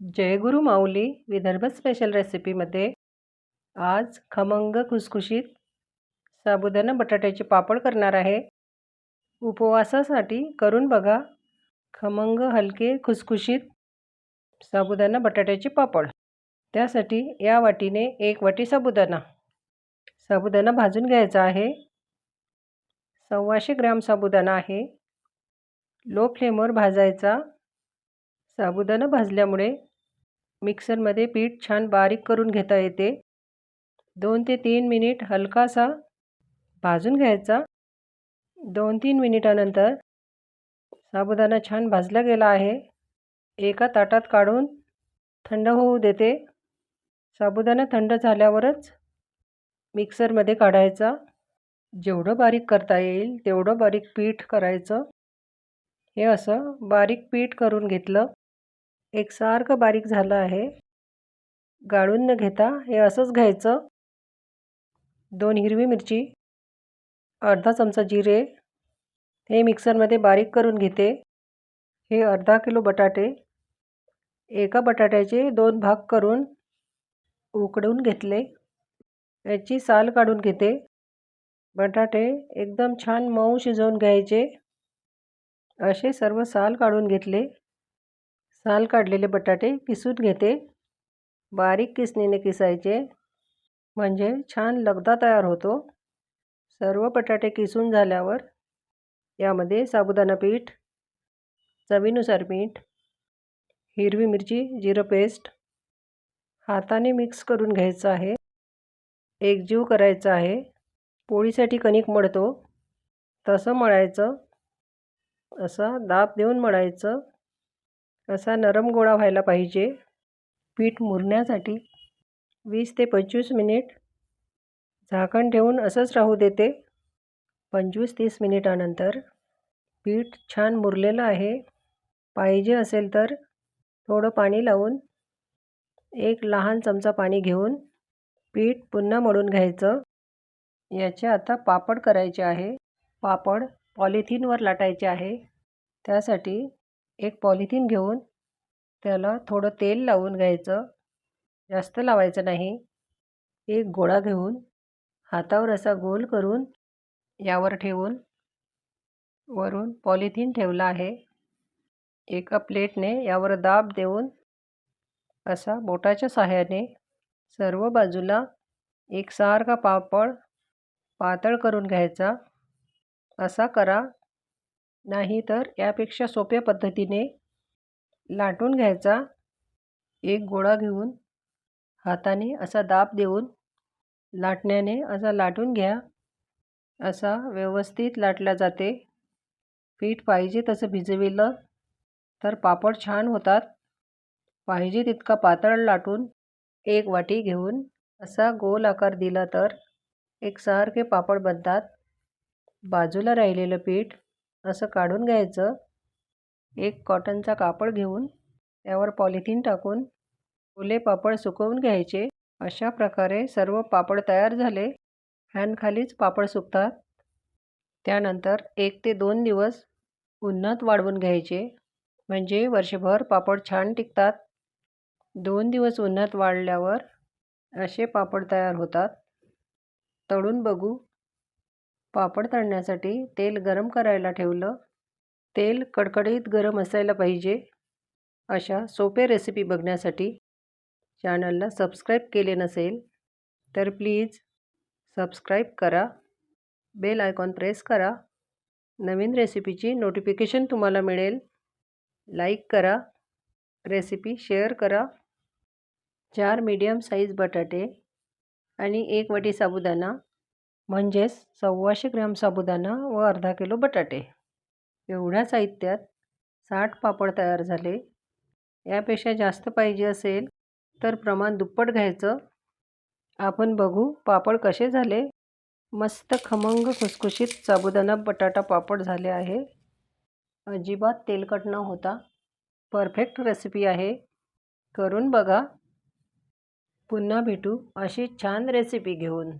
जयगुरु माऊली Vidarbha special रेसिपीमध्ये आज खमंग खुसखुशीत साबुदाणा बटाट्याचे पापड करणार आहे. उपवासासाठी करून बघा खमंग हलके खुसखुशीत साबुदाणा बटाट्याचे पापड. त्यासाठी या वाटीने एक वाटी साबुदाणा. साबुदाणा भाजून घ्यायचा आहे. सव्वाशे ग्रॅम साबुदाणा आहे. लो फ्लेमवर भाजायचा. साबुदाणा भाजल्यामुळे मिक्सरमध्ये पीठ छान बारीक करून घेता येते. दोन ते तीन मिनिट हलकासा भाजून घ्यायचा. दोन तीन मिनिटानंतर साबुदाणा छान भाजला गेला आहे. एका ताटात काढून थंड होऊ देते. साबुदाणा थंड झाल्यावरच मिक्सरमध्ये काढायचा. जेवढं बारीक करता येईल तेवढं बारीक पीठ करायचं. हे असं बारीक पीठ करून घेतलं. एकसारखं बारीक झालं आहे. गाळून न घेता हे असंच घ्यायचं. दोन हिरवी मिरची अर्धा चमचा जिरे हे मिक्सरमध्ये बारीक करून घेते. हे अर्धा किलो बटाटे एका बटाट्याचे दोन भाग करून उकडून घेतले. याची साल काढून घेते. बटाटे एकदम छान मऊ शिजवून घ्यायचे. असे सर्व साल काढून घेतले. साल काढलेले बटाटे किसून घेते. बारीक किसणीने किसायचे. म्हणजे छान लगदा तयार होतो. सर्व बटाटे किसून झाल्यावर यामध्ये साबुदाणा पीठ चवीनुसार मीठ हिरवी मिरची जिरं पेस्ट हाताने मिक्स करून घ्यायचं आहे. एकजीव करायचं आहे. पोळीसाठी कणिक मळतो. तसं मळायचं. असा दाब देऊन मळायचं. असा नरम गोळा व्हायला पाहिजे. पीठ मुरण्यासाठी वीस ते पंचवीस मिनिट झाकण ठेवून असंच राहू देते. पंचवीस तीस मिनिटानंतर पीठ छान मुरलेलं आहे. पाहिजे असेल तर थोडं पाणी लावून एक लहान चमचा पाणी घेऊन पीठ पुन्हा मळून घ्यायचं. याचे आता पापड करायचे आहे. पापड पॉलिथिनवर लाटायचे आहे. त्यासाठी एक पॉलिथिन घेऊन त्याला थोडं तेल लावून घ्यायचं. जास्त लावायचं नाही. एक गोळा घेऊन हातावर असा गोल करून यावर ठेवून वरून पॉलिथिन ठेवला आहे. एका प्लेटने यावर दाब देऊन असा बोटाच्या सहाय्याने सर्व बाजूला एकसारखा पापड पातळ करून घ्यायचा. असा करा. नाही तर यापेक्षा सोप्या पद्धतीने लाटून घ्यायचा. एक गोळा घेऊन हाताने असा दाब देऊन लाटण्याने असा लाटून घ्या. असा व्यवस्थित लाटला जाते. पीठ पाहिजे तसं भिजविलं तर पापड छान होतात. पाहिजे तितका पातळ लाटून एक वाटी घेऊन असा गोल आकार दिला तर एकसारखे पापड बनतात. बाजूला राहिलेलं पीठ असं काढून घ्यायचं. एक कॉटनचा कापड घेऊन त्यावर पॉलिथिन टाकून ओले पापड सुकवून घ्यायचे. अशा प्रकारे सर्व पापड तयार झाले. फॅनखालीच पापड सुकतात. त्यानंतर एक ते दोन दिवस उन्हात वाढवून घ्यायचे. म्हणजे वर्षभर पापड छान टिकतात. दोन दिवस उन्हात वाढल्यावर असे पापड तयार होतात. तळून बघू. पापड तळण्यासाठी तेल गरम करायला ठेवलं. तेल कडकडीत गरम असायला पाहिजे. अशा सोपे रेसिपी बघण्यासाठी चॅनलला सबस्क्राईब केले नसेल तर प्लीज सबस्क्राईब करा. बेल आयकॉन प्रेस करा. नवीन रेसिपीची नोटिफिकेशन तुम्हाला मिळेल. लाईक करा. रेसिपी शेअर करा. चार मीडियम साईज बटाटे आणि एक वाटी साबुदाणा म्हणजेच सव्वाशे ग्रॅम साबुदाणा व अर्धा किलो बटाटे. एवढ्या साहित्यात साठ पापड तयार झाले. यापेक्षा जास्त पाहिजे असेल तर प्रमाण दुप्पट घ्यायचं. आपण बघू पापड कसे झाले. मस्त खमंग खुसखुशीत साबुदाणा बटाटा पापड झाले आहे. अजिबात तेलकट न होता परफेक्ट रेसिपी आहे. करून बघा. पुन्हा भेटू अशी छान रेसिपी घेऊन.